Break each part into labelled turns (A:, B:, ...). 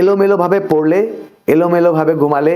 A: এলোমেলোভাবে পড়লে, এলোমেলোভাবে ঘুমালে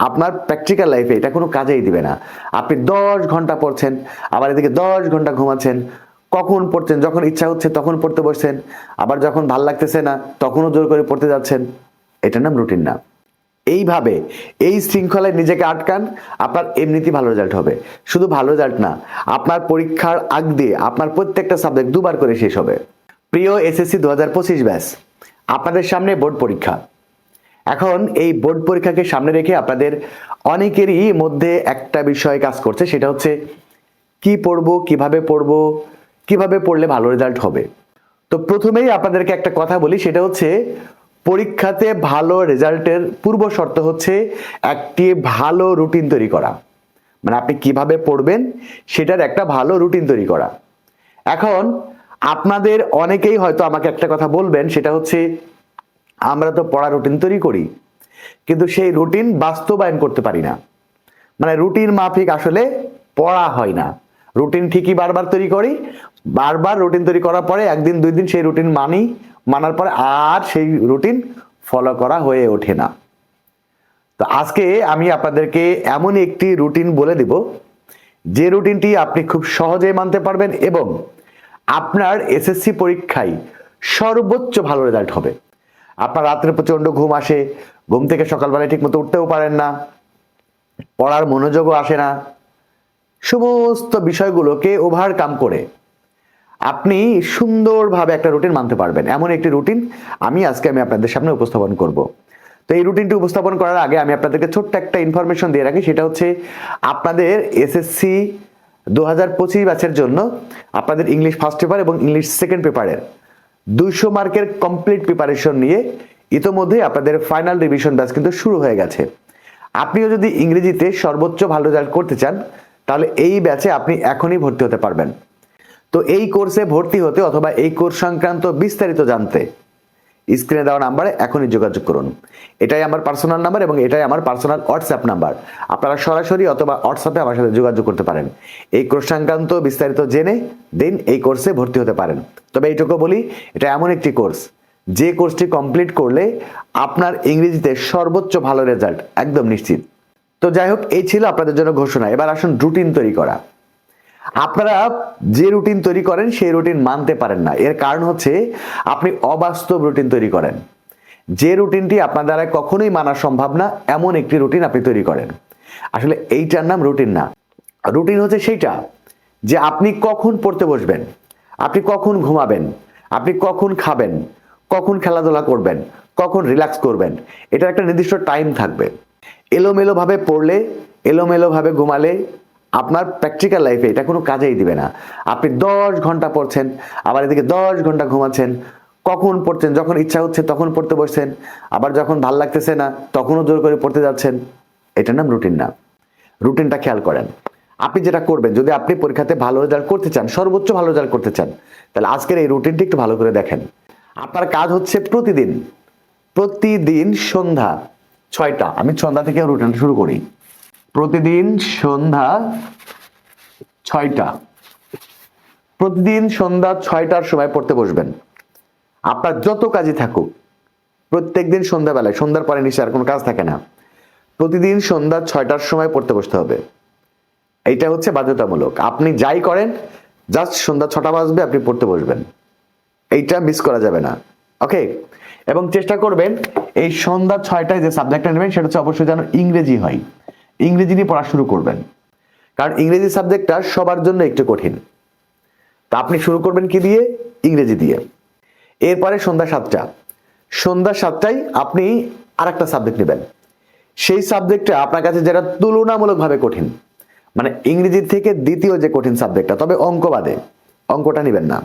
A: আপনার প্র্যাকটিক্যাল লাইফে এটা কোনো কাজেই দিবে না। আপনি দশ ঘণ্টা পড়ছেন, আবার এদিকে দশ ঘণ্টা ঘুমাচ্ছেন, কখন পড়ছেন, যখন ইচ্ছা হচ্ছে তখন পড়তে বসছেন, আবার যখন ভালো লাগতেছে না তখনও জোর করে পড়তে যাচ্ছেন, এটার নাম রুটিন না। এইভাবে এই শৃঙ্খলায় নিজেকে আটকান, আপনার এমনিতেই ভালো রেজাল্ট হবে। শুধু ভালো রেজাল্ট না, আপনার পরীক্ষার আগ দিয়ে আপনার প্রত্যেকটা সাবজেক্ট দুবার করে শেষ হবে। প্রিয় এসএসসি দু হাজার পঁচিশ ব্যাস আপনাদের সামনে বোর্ড পরীক্ষা। এখন এই বোর্ড পরীক্ষাকে সামনে রেখে আপনাদের অনেকেরই মধ্যে একটা বিষয় কাজ করছে, সেটা হচ্ছে কি পড়ব, কীভাবে পড়ব, কীভাবে পড়লে ভালো রেজাল্ট হবে। তো প্রথমেই আপনাদেরকে একটা কথা বলি, সেটা হচ্ছে পরীক্ষাতে ভালো রেজাল্টের পূর্ব শর্ত হচ্ছে একটি ভালো রুটিন তৈরি করা। মানে আপনি কীভাবে পড়বেন, সেটার একটা ভালো রুটিন তৈরি করা। এখন আপনাদের অনেকেই হয়তো আমাকে একটা কথা বলবেন, সেটা হচ্ছে আমরা তো পড়া রুটিন তৈরি করি, কিন্তু সেই রুটিন বাস্তবায়ন করতে পারি না। মানে রুটিন মাফিক আসলে পড়া হয় না। রুটিন ঠিকই বারবার তৈরি করি, বারবার রুটিন তৈরি করার পরে একদিন, দুই দিন সেই রুটিন মানি, মানার পরে আর সেই রুটিন ফলো করা হয়ে ওঠে না। তো আজকে আমি আপনাদেরকে এমন একটি রুটিন বলে দিব, যে রুটিনটি আপনি খুব সহজেই মানতে পারবেন এবং আপনার এসএসসি পরীক্ষায় সর্বোচ্চ ভালো রেজাল্ট হবে। আপনার রাত্রে প্রচণ্ড ঘুম আসে, ঘুম থেকে সকালবেলায় ঠিক মতো উঠতেও পারেন না, পড়ার মনোযোগও আসে না। সমস্ত বিষয়গুলোকে ওভারকাম করে আপনি সুন্দরভাবে একটা রুটিন মানতে পারবেন। এমন একটি রুটিন আমি আজকে আমি আপনাদের সামনে উপস্থাপন করব। তো এই রুটিনটি উপস্থাপন করার আগে আমি আপনাদেরকে ছোট্ট একটা ইনফরমেশন দিয়ে রাখি, সেটা হচ্ছে আপনাদের এসএসসি দু হাজার পঁচিশ ব্যাচের জন্য আপনাদের ইংলিশ ফার্স্ট পেপার এবং ইংলিশ সেকেন্ড পেপারের দুইশো মার্কের কমপ্লিট প্রিপারেশন নিয়ে ইতোমধ্যেই আপনাদের ফাইনাল রিভিশন ব্যাচ কিন্তু শুরু হয়ে গেছে। আপনিও যদি ইংরেজিতে সর্বোচ্চ ভালো রেজাল্ট করতে চান, তাহলে এই ব্যাচে আপনি এখনই ভর্তি হতে পারবেন। তো এই কোর্সে ভর্তি হতে অথবা এই কোর্স সংক্রান্ত বিস্তারিত জানতে স্ক্রিনে দেওয়া নাম্বারে এখনই যোগাযোগ করুন। এটাই আমার পার্সোনাল নাম্বার এবং এটাই আমার পার্সোনাল হোয়াটসঅ্যাপ নাম্বার আপনারা সরাসরি অথবা হোয়াটসঅ্যাপে আমার সাথে যোগাযোগ করতে পারেন। এই কোর্স সংক্রান্ত বিস্তারিত জেনে দেন এই কোর্সে ভর্তি হতে পারেন। তবে এইটুকু বলি, এটা এমন একটি কোর্স। যে কোর্সটি কমপ্লিট করলে আপনার ইংরেজিতে সর্বোচ্চ ভালো রেজাল্ট একদম নিশ্চিত। তো যাই হোক, এই ছিল আপনাদের জন্য ঘোষণা। এবার আসুন রুটিন তৈরি করা। আপনারা যে রুটিন তৈরি করেন, সেই রুটিন মানতে পারেন না। এর কারণ হচ্ছে, আপনি অবাস্তব রুটিন তৈরি করেন। যে রুটিনটি আপনার দ্বারা কখনোই মানা সম্ভব না, এমন একটি রুটিন আপনি তৈরি করেন। আসলে এইটার নাম রুটিন না। রুটিন হচ্ছে সেইটা, যে আপনি কখন পড়তে বসবেন, আপনি কখন ঘুমাবেন, আপনি কখন খাবেন, কখন খেলাধুলা করবেন, কখন রিল্যাক্স করবেন, এটার একটা নির্দিষ্ট টাইম থাকবে। এলোমেলোভাবে পড়লে, এলোমেলোভাবে ঘুমালে আপনার প্র্যাকটিক্যাল লাইফে এটা কোনো কাজেই দিবে না। আপনি দশ ঘণ্টা পড়ছেন, আবার এদিকে দশ ঘণ্টা ঘুমাচ্ছেন, কখন পড়ছেন, যখন ইচ্ছা হচ্ছে তখন পড়তে বসছেন, আবার যখন ভালো লাগতেছে না, তখনও জোর করে পড়তে যাচ্ছেন। এটার নাম রুটিন না। রুটিনটা খেয়াল করেন। আপনি যেটা করবেন, যদি আপনি পরীক্ষাতে ভালো রেজাল্ট করতে চান, সর্বোচ্চ ভালো রেজাল্ট করতে চান, তাহলে আজকের এই রুটিনটি একটু ভালো করে দেখেন। আপনার কাজ হচ্ছে প্রতিদিন প্রতিদিন সন্ধ্যা ছয়টা, আমি সন্ধ্যা থেকে রুটিনটা শুরু করি। প্রতিদিন সন্ধ্যা ছয়টা। প্রতিদিন সন্ধ্যা ছয়টার সময় পড়তে বসবেন। আপনার যত কাজই থাকুক, প্রত্যেকদিন সন্ধ্যাবেলায়, সন্ধ্যার পরে নিশ্চয় আর কোনো কাজ থাকে না, প্রতিদিন সন্ধ্যা ছয়টার সময় পড়তে বসতে হবে। এইটা হচ্ছে বাধ্যতামূলক। আপনি যাই করেন, জাস্ট সন্ধ্যা ছটা বাজবে, আপনি পড়তে বসবেন। এইটা মিস করা যাবে না। ওকে এবং চেষ্টা করবেন, এই সন্ধ্যা ছয়টায় যে সাবজেক্টটা নেবেন, সেটা হচ্ছে অবশ্যই যেন ইংরেজি হয়। ইংরেজি নিয়ে পড়া শুরু করবেন। কারণ ইংরেজি সাবজেক্টটা সবার জন্য একটু কঠিন। তা আপনি শুরু করবেন কি দিয়ে? ইংরেজি দিয়ে। এরপরে সন্ধ্যা সাতটা। সন্ধ্যা সাতটায় আপনি আর একটা সাবজেক্ট নেবেন। সেই সাবজেক্টটা আপনার কাছে যেটা তুলনামূলকভাবে কঠিন। মানে ইংরেজি থেকে দ্বিতীয় যে কঠিন সাবজেক্টটা, তবে অঙ্ক বাদে। অঙ্কটা নেবেন না।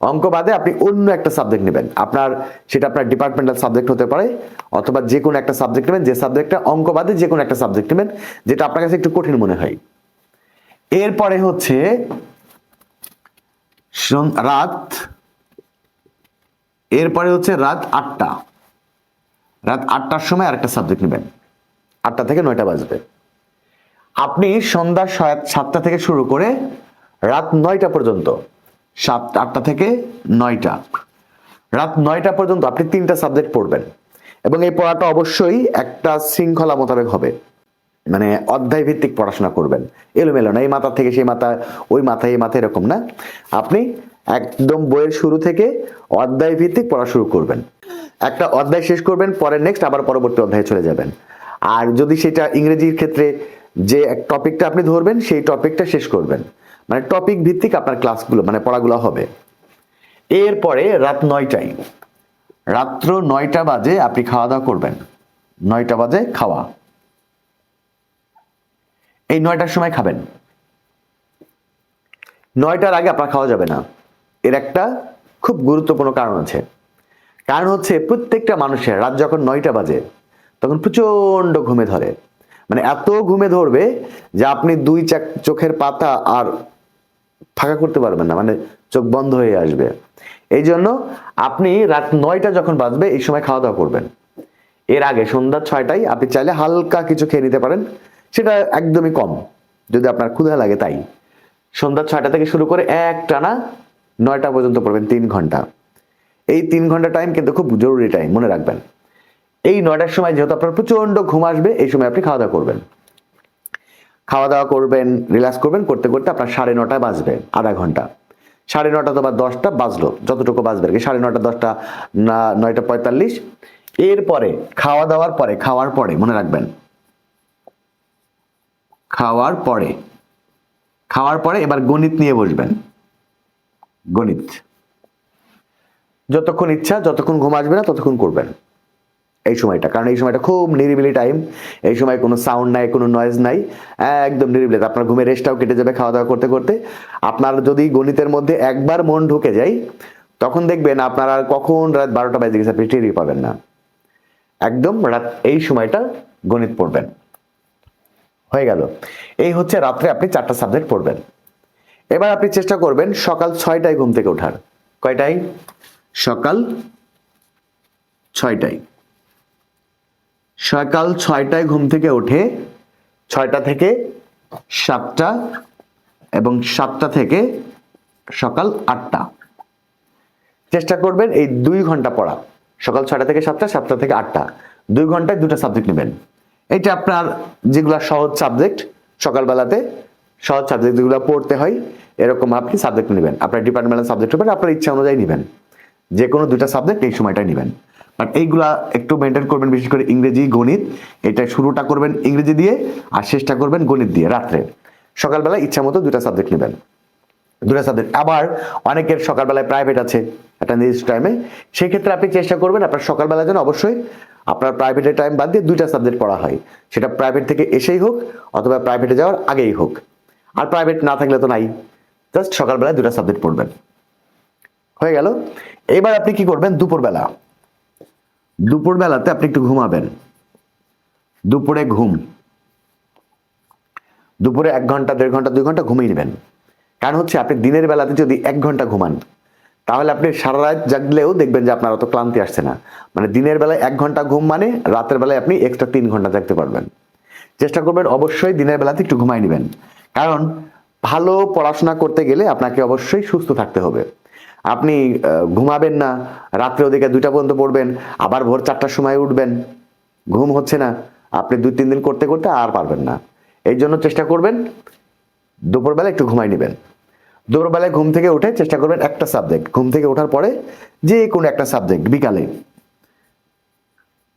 A: অঙ্ক বাদে আপনি অন্য একটা সাবজেক্ট নেবেন। আপনার, সেটা আপনার ডিপার্টমেন্টাল সাবজেক্ট হতে পারে, অথবা যে কোনো একটা সাবজেক্ট নেবেন, যে সাবজেক্টটা অঙ্ক বাদে যে কোনো একটা সাবজেক্ট নেবেন, যেটা আপনার কাছে একটু কঠিন মনে হয়। এরপরে হচ্ছে রাত, এরপরে হচ্ছে রাত আটটা। রাত আটটার সময় আরেকটা সাবজেক্ট নেবেন। আটটা থেকে নয়টা বাজবে। আপনি সন্ধ্যা সাত- সাতটা থেকে শুরু করে রাত নয়টা পর্যন্ত সাত, আটটা থেকে নয়টা। রাত নয়টা পর্যন্ত আপনি তিনটা সাবজেক্ট পড়বেন। এবং এই পড়াটা অবশ্যই একটা শৃঙ্খলা মোতাবেক হবে। মানে অধ্যায় ভিত্তিক পড়াশোনা করবেন। এলোমেলো না, এই মাথা থেকে সেই মাথা, ওই মাথায় এই মাথায় এরকম না। আপনি একদম বইয়ের শুরু থেকে অধ্যায় ভিত্তিক পড়া শুরু করবেন। একটা অধ্যায় শেষ করবেন পরে নেক্সট আবার পরবর্তী অধ্যায়ে চলে যাবেন। আর যদি সেটা ইংরেজির ক্ষেত্রে যে এক টপিকটা আপনি ধরবেন, সেই টপিকটা শেষ করবেন। মানে টপিক ভিত্তিক আপনার ক্লাসগুলো মানে পড়াগুলো হবে। এরপরে রাত নয়টায়, রাত্র নয়টা বাজে আপনি খাওয়া দাওয়া করবেন। নয়টা বাজে খাওয়া। এই নয়টার সময় খাবেন। নয়টার আগে আপনার খাওয়া যাবে না। এর একটা খুব গুরুত্বপূর্ণ কারণ আছে। কারণ হচ্ছে প্রত্যেকটা মানুষের রাত যখন নয়টা বাজে, তখন প্রচণ্ড ঘুমে ধরে। মানে এত ঘুমে ধরবে যে আপনি দুই চোখের পাতা আর ফাঁকা করতে পারবেন না মানে চোখ বন্ধ হয়ে আসবে। এই জন্য আপনি রাত নয়টা যখন বাজবে, এই সময় খাওয়া দাওয়া করবেন। এর আগে সন্ধ্যা ছয়টায় আপনি চাইলে হালকা কিছু খেয়ে নিতে পারেন, সেটা একদমই কম, যদি আপনার ক্ষুধা লাগে তাই। সন্ধ্যা ছয়টা থেকে শুরু করে এক টানা নয়টা পর্যন্ত পড়বেন, তিন ঘণ্টা। এই তিন ঘণ্টা টাইম কিন্তু খুব জরুরি টাইম মনে রাখবেন। এই নয়টার সময় যেহেতু আপনার প্রচণ্ড ঘুম আসবে, এই সময় আপনি খাওয়া দাওয়া করবেন। খাওয়া দাওয়া করবেন রিল্যাক্স করবেন, করতে করতে আপনার সাড়ে নটায় বাজবে, আধা ঘণ্টা। সাড়ে নটা তো বা দশটা বাজলো, যতটুকু বাজবে আর কি, সাড়ে নটা, দশটা, না, নয়টা পঁয়তাল্লিশ। এরপরে খাওয়া দাওয়ার পরে, খাওয়ার পরে, মনে রাখবেন। খাওয়ার পরে খাওয়ার পরে এবার গণিত নিয়ে বসবেন। গণিত। যতক্ষণ ইচ্ছা, যতক্ষণ ঘুম আসবে না, ততক্ষণ করবেন। এই সময়টা। কারণ এই সময়টা খুব নিরিবিলি টাইম এই সময় কোনো সাউন্ড নাই, কোনো নয়েজ নাই, একদম নিরিবিলি। আপনার ঘুমের রেস্টটাও কেটে যাবে খাওয়া দাওয়া করতে করতে। আপনার যদি গণিতের মধ্যে একবার মন ঢুকে যায়, তখন দেখবেন আপনার আর কখন রাত বারোটা বাজে গেছে, আপনি টেরই পাবেন না। একদম রাত, এই সময়টা গণিত পড়বেন। হয়ে গেল। এই হচ্ছে রাত্রে আপনি চারটা সাবজেক্ট পড়বেন। এবার আপনি চেষ্টা করবেন সকাল ছয়টায় ঘুম থেকে ওঠার। কয়টায়? সকাল ছয়টায়। সকাল ছয়টায় ঘুম থেকে উঠে ছয়টা থেকে সাতটা এবং সাতটা থেকে সকাল আটটা। চেষ্টা করবেন এই দুই ঘণ্টা পড়া। সকাল ছয়টা থেকে সাতটা সাতটা থেকে আটটা। দুই ঘন্টায় দুটো সাবজেক্ট নেবেন। এটা আপনার যেগুলো সহজ সাবজেক্ট সকালবেলাতে সহজ সাবজেক্ট যেগুলো পড়তে হয়, এরকম আপনি সাবজেক্ট নেবেন। আপনার ডিপার্টমেন্টাল সাবজেক্ট হবে আপনার ইচ্ছা অনুযায়ী নেবেন। যে কোনো দুটা সাবজেক্ট এই সময়টাই নেবেন। বাট এইগুলা একটু মেনটেন করবেন, বিশেষ করে ইংরেজি, গণিত। এটা শুরুটা করবেন ইংরেজি দিয়ে আর শেষটা করবেন গণিত দিয়ে, রাত্রে। সকালবেলা ইচ্ছা মতো দুটা সাবজেক্ট নেবেন। দুটা সাবজেক্ট আবার অনেকের সকালবেলায় প্রাইভেট আছে একটা নির্দিষ্ট টাইমে সেক্ষেত্রে আপনি চেষ্টা করবেন আপনার সকালবেলা যেন অবশ্যই আপনার প্রাইভেটের টাইম বাদ দিয়ে দুইটা সাবজেক্ট পড়া হয়। সেটা প্রাইভেট থেকে এসেই হোক অথবা প্রাইভেটে যাওয়ার আগেই হোক। আর প্রাইভেট না থাকলে তো নাই। জাস্ট সকালবেলায় দুটা সাবজেক্ট পড়বেন। হয়ে গেল। এবার আপনি কি করবেন? দুপুরবেলা। দুপুরবেলাতে আপনি একটু ঘুমাবেন। দুপুরে ঘুম। দুপুরে এক ঘণ্টা, দেড় ঘণ্টা, দুই ঘণ্টা ঘুমিয়ে নেবেন। কারণ হচ্ছে আপনি দিনের বেলাতে যদি এক ঘণ্টা ঘুমান, তাহলে আপনি সারা রাত জাগলেও দেখবেন যে আপনার অত ক্লান্তি আসছে না। মানে দিনের বেলায় এক ঘণ্টা ঘুম মানে রাতের বেলায় আপনি এক্সট্রা তিন ঘণ্টা জাগতে পারবেন। চেষ্টা করবেন অবশ্যই দিনের বেলাতে একটু ঘুমাই নেবেন। কারণ ভালো পড়াশোনা করতে গেলে আপনাকে অবশ্যই সুস্থ থাকতে হবে। আপনি ঘুমাবেন না, রাত্রে ওদিকে দুইটা পর্যন্ত পড়বেন, আবার ভোর চারটার সময় উঠবেন। ঘুম হচ্ছে না, আপনি দুই, তিন দিন করতে করতে আর পারবেন না। এই জন্য চেষ্টা করবেন, দুপুরবেলা একটু ঘুমাই নেবেন। দুপুরবেলায় ঘুম থেকে উঠে চেষ্টা করবেন একটা সাবজেক্ট ঘুম থেকে ওঠার পরে যে কোনো একটা সাবজেক্ট বিকালে।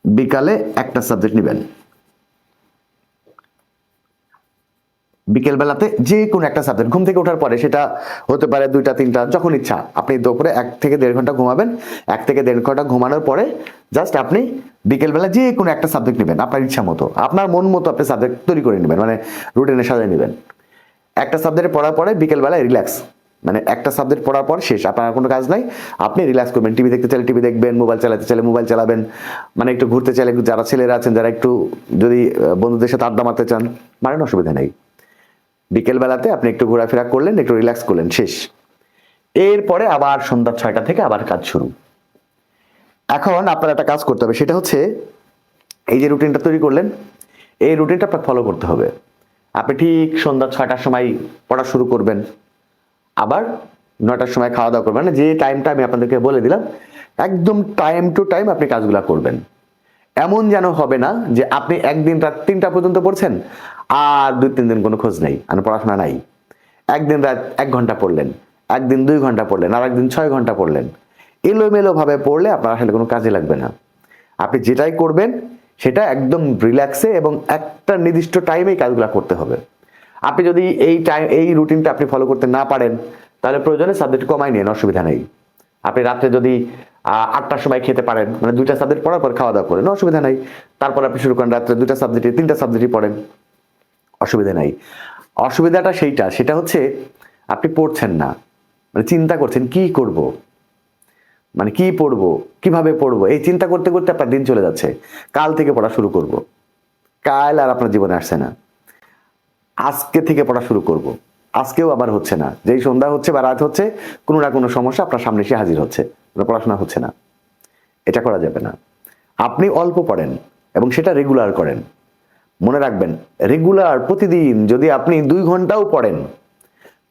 A: বিকালে একটা সাবজেক্ট নেবেন। বিকেল বেলাতে যে কোনো একটা সাবজেক্ট ঘুম থেকে ওঠার পরে সেটা হতে পারে দুইটা, তিনটা, যখন ইচ্ছা। আপনি দুপুরে এক থেকে দেড় ঘণ্টা ঘুমাবেন। এক থেকে দেড় ঘণ্টা ঘুমানোর পরে জাস্ট আপনি বিকেল বেলা যে কোনো একটা সাবজেক্ট নেবেন, আপনার ইচ্ছা মতো। আপনার মন মতো আপনি সাবজেক্ট তৈরি করে নেবেন মানে রুটিনে সাজিয়ে নেবেন। একটা সাবজেক্ট পড়ার পরে বিকেল বেলায় রিল্যাক্স মানে একটা সাবজেক্ট পড়ার পর শেষ, আপনার কোনো কাজ নাই। আপনি রিল্যাক্স করবেন টিভি দেখতে চাইলে টিভি দেখবেন মোবাইল চালাতে চাইলে মোবাইল চালাবেন। মানে একটু ঘুরতে চাইলে যারা ছেলেরা আছেন, যারা একটু যদি বন্ধুদের সাথে আড্ডা মারতে চান, মারেন অসুবিধা নেই। বিকেল বেলাতে আপনি একটু ঘোরাফেরা করলেন, একটু রিল্যাক্স করলেন, শেষ। এরপরে আবার সন্ধ্যা ছয়টা থেকে আবার কাজ শুরু। এখন আপনার একটা কাজ করতে হবে, সেটা হচ্ছে এই যে রুটিনটা তৈরি করলেন, এই রুটিনটা আপনার ফলো করতে হবে। আপনি ঠিক সন্ধ্যা ছয়টার সময় পড়া শুরু করবেন, আবার নটার সময় খাওয়া দাওয়া করবেন মানে যে টাইমটা আমি আপনাদেরকে বলে দিলাম, একদম টাইম টু টাইম আপনি কাজগুলো করবেন। এমন যেন হবে না যে আপনি একদিন রাত তিনটা পর্যন্ত পড়ছেন আর দুই, তিন দিন কোনো খোঁজ নেই আর পড়াশোনা নাই। একদিন রাত এক ঘণ্টা পড়লেন, একদিন দুই ঘণ্টা পড়লেন, আর একদিন ছয় ঘণ্টা পড়লেন। এলোমেলোভাবে পড়লে আপনার আসলে কোনো কাজে লাগবে না। আপনি যেটাই করবেন, সেটা একদম রিল্যাক্সে এবং একটা নির্দিষ্ট টাইমেই কাজগুলো করতে হবে। আপনি যদি এই টাইম এই রুটিনটা আপনি ফলো করতে না পারেন, তাহলে প্রয়োজনে সাবজেক্ট কমাই নিন অসুবিধা নেই। আপনি রাত্রে যদি আটটার সময় খেতে পারেন মানে দুইটা সাবজেক্ট পড়ার পর খাওয়া দাওয়া করেন, অসুবিধা নেই। তারপর আপনি শুরু করেন, রাত্রে দুইটা সাবজেক্টে তিনটা সাবজেক্টই পড়েন। অসুবিধা নাই। অসুবিধাটা সেইটা, সেটা হচ্ছে আপনি পড়ছেন না। মানে চিন্তা করছেন, কি করব? মানে কি পড়ব? কীভাবে পড়ব? এই চিন্তা করতে করতে আপনার দিন চলে যাচ্ছে। কাল থেকে পড়া শুরু করব। কাল আর আপনার জীবনে আসছে না। আজকে থেকে পড়া শুরু করব। আজকেও আবার হচ্ছে না। যেই সন্ধ্যা হচ্ছে বা রাত হচ্ছে, কোনো না কোনো সমস্যা আপনার সামনে এসে হাজির হচ্ছে। পড়াশোনা হচ্ছে না। এটা করা যাবে না। আপনি অল্প পড়েন এবং সেটা রেগুলার করেন। মনে রাখবেন রেগুলার প্রতিদিন যদি আপনি দুই ঘন্টাও পড়েন,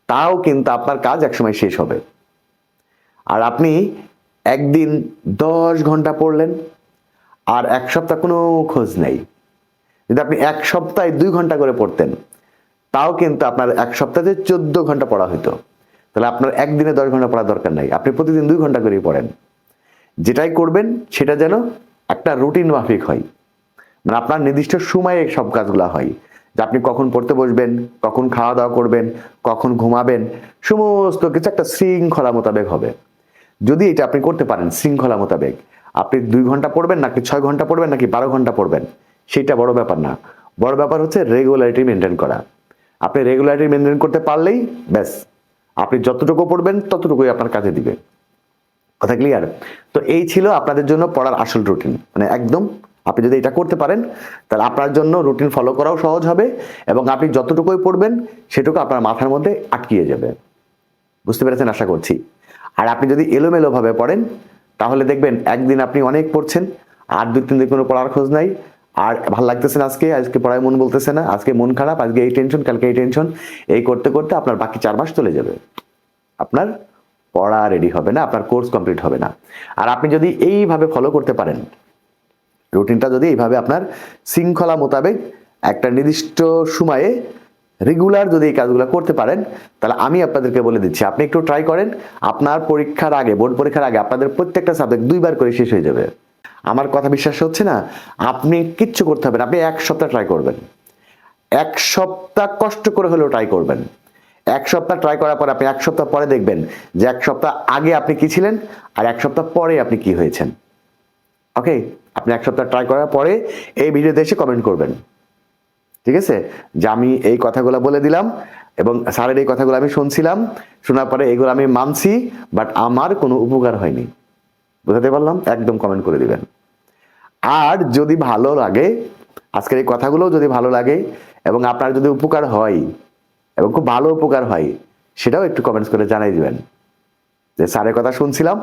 A: তাও কিন্তু আপনার কাজ একসময় শেষ হবে। আর আপনি একদিন দশ ঘণ্টা পড়লেন, আর এক সপ্তাহ কোনো খোঁজ নেই। যদি আপনি এক সপ্তাহে দুই ঘণ্টা করে পড়তেন, তাও কিন্তু আপনার এক সপ্তাহে চোদ্দ ঘণ্টা পড়া হতো তাহলে আপনার একদিনে দশ ঘণ্টা পড়ার দরকার নাই। আপনি প্রতিদিন দুই ঘণ্টা করেই পড়েন। যেটাই করবেন, সেটা যেন একটা রুটিন মাফিক হয়। মানে আপনার নির্দিষ্ট সময়ে সব কাজগুলো হয়। যে আপনি কখন পড়তে বসবেন, কখন খাওয়া দাওয়া করবেন, কখন ঘুমাবেন, সমস্ত কিছু একটা শৃঙ্খলা মোতাবেক হবে। যদি এটা আপনি করতে পারেন, শৃঙ্খলা মোতাবেক, আপনি দুই ঘণ্টা পড়বেন নাকি ছয় ঘণ্টা পড়বেন নাকি বারো ঘণ্টা পড়বেন, সেটা বড় ব্যাপার না। বড় ব্যাপার হচ্ছে রেগুলারিটি মেনটেন করা। আপনি রেগুলারিটি মেনটেন করতে পারলেই ব্যাস, আপনি যতটুকু পড়বেন ততটুকুই আপনার কাজে দিবে। কথা ক্লিয়ার তো এই ছিল আপনাদের জন্য পড়ার আসল রুটিন মানে একদম আপনি যদি এটা করতে পারেন, তাহলে আপনার জন্য রুটিন ফলো করাও সহজ হবে এবং আপনি যতটুকুই পড়বেন, সেটুকু আপনার মাথার মধ্যে আটকিয়ে যাবে। বুঝতে পেরেছেন আশা করছি? আর আপনি যদি এলোমেলোভাবে পড়েন, তাহলে দেখবেন একদিন আপনি অনেক পড়ছেন, আর দুই, তিন দিন কোনো পড়ার খোঁজ নাই। আর ভালো লাগতেছে না আজকে আজকে পড়ায় মন বলতেছে না, আজকে মন খারাপ, আজকে এই টেনশন কালকে এই টেনশন এই করতে করতে আপনার বাকি চার মাস চলে যাবে। আপনার পড়া রেডি হবে না, আপনার কোর্স কমপ্লিট হবে না। আর আপনি যদি এইভাবে ফলো করতে পারেন রুটিনটা যদি এইভাবে আপনার শৃঙ্খলা মোতাবেক একটা নির্দিষ্ট সময়ে রেগুলার যদি এই কাজগুলো করতে পারেন, তাহলে আমি আপনাদেরকে বলে দিচ্ছি, আপনি একটু ট্রাই করেন। আপনার পরীক্ষার আগে বোর্ড পরীক্ষার আগে আপনাদের প্রত্যেকটা সাবজেক্ট দুইবার করে শেষ হয়ে যাবে। আমার কথা বিশ্বাস হচ্ছে না? আপনি কিচ্ছু করতে হবে না, আপনি এক সপ্তাহ ট্রাই করবেন। এক সপ্তাহ কষ্ট করে হলেও ট্রাই করবেন। এক সপ্তাহ ট্রাই করার পর আপনি এক সপ্তাহ পরে দেখবেন যে এক সপ্তাহ আগে আপনি কি ছিলেন আর এক সপ্তাহ পরে আপনি কি হয়েছেন। ওকে আপনি এক সপ্তাহ ট্রাই করার পরে এই ভিডিওতে এসে কমেন্ট করবেন। ঠিক আছে? যে আমি এই কথাগুলো বলে দিলাম এবং স্যারের এই কথাগুলো আমি শুনছিলাম, শোনার পরে এগুলো আমি মানছি বাট আমার কোনো উপকার হয়নি। বুঝাতে পারলাম? একদম কমেন্ট করে দিবেন। আর যদি ভালো লাগে, আজকের এই কথাগুলো যদি ভালো লাগে এবং আপনার যদি উপকার হয়, এবং খুব ভালো উপকার হয়, সেটাও একটু কমেন্টস করে জানাই দিবেন। যে স্যারের কথা শুনছিলাম,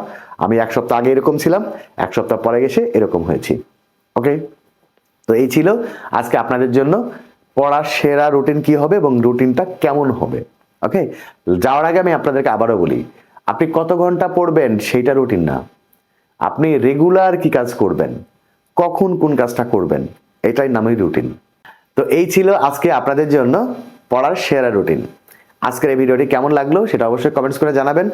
A: আমি এক সপ্তাহ আগে এরকম ছিলাম, এক সপ্তাহ পরে এসে এরকম হয়েছি। ওকে তো এই ছিল আজকে আপনাদের জন্য পড়ার সেরা রুটিন কি হবে এবং রুটিনটা কেমন হবে। ওকে যাওয়ার আগে আমি আপনাদেরকে আবারও বলি, আপনি কত ঘণ্টা পড়বেন সেইটা রুটিন না। আপনি রেগুলার কি কাজ করবেন? কখন কোন কাজটা করবেন? এটাই নামই রুটিন তো এই ছিল আজকে আপনাদের জন্য পড়ার সেরা রুটিন আজকের এই ভিডিওটি কেমন লাগল সেটা অবশ্যই কমেন্টস করে জানাবেন।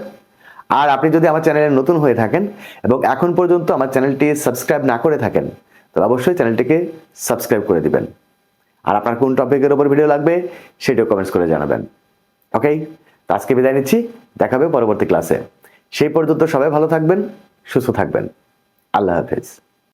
A: আর আপনি যদি আমার চ্যানেলে নতুন হয়ে থাকেন এবং এখন পর্যন্ত আমার চ্যানেলটি সাবস্ক্রাইব না করে থাকেন, তাহলে অবশ্যই চ্যানেলটিকে সাবস্ক্রাইব করে দিবেন। আর আপনার কোন টপিকের ওপর ভিডিও লাগবে সেটিও কমেন্টস করে জানাবেন। ওকে তো আজকে বিদায় নিচ্ছি। দেখাবে পরবর্তী ক্লাসে সেই পর্যন্ত সবাই ভালো থাকবেন, সুস্থ থাকবেন। আল্লাহ হাফেজ।